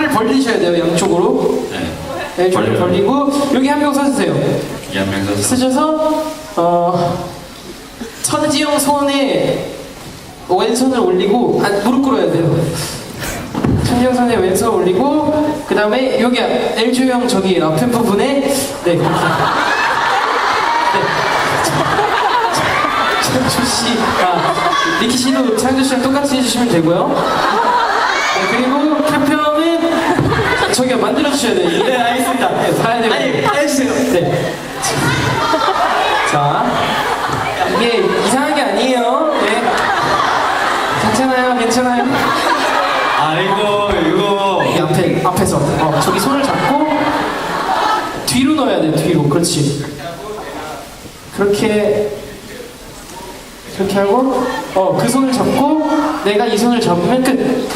팔을 벌리셔야 돼요, 양쪽으로. 네. 네, 좀 벌려요. 벌리고 여기 한 명 서주세요. 이한명 선수. 쓰셔서 어, 천지영 손에 왼손을 올리고 아, 무릎 꿇어야 돼요. 천지영 손에 왼손 올리고 그 다음에 여기 엘주 형 저기 앞에 부분에 네 네. 창주 씨, 아, 리키 씨도 창주 씨랑 똑같이 해주시면 되고요. 네, 저기가 만들어 주셔야 돼요. 네, 알겠습니다. 네, 봐야 돼요. 아니 해주세요. 네. 자, 이게 이상한 게 아니에요. 네. 괜찮아요, 괜찮아요. 아이고 이거. 이 앞에, 앞에서. 어, 저기 손을 잡고 뒤로 넣어야 돼, 뒤로. 그렇지. 그렇게, 그렇게 하고, 어, 그 손을 잡고 내가 이 손을 잡으면 끝.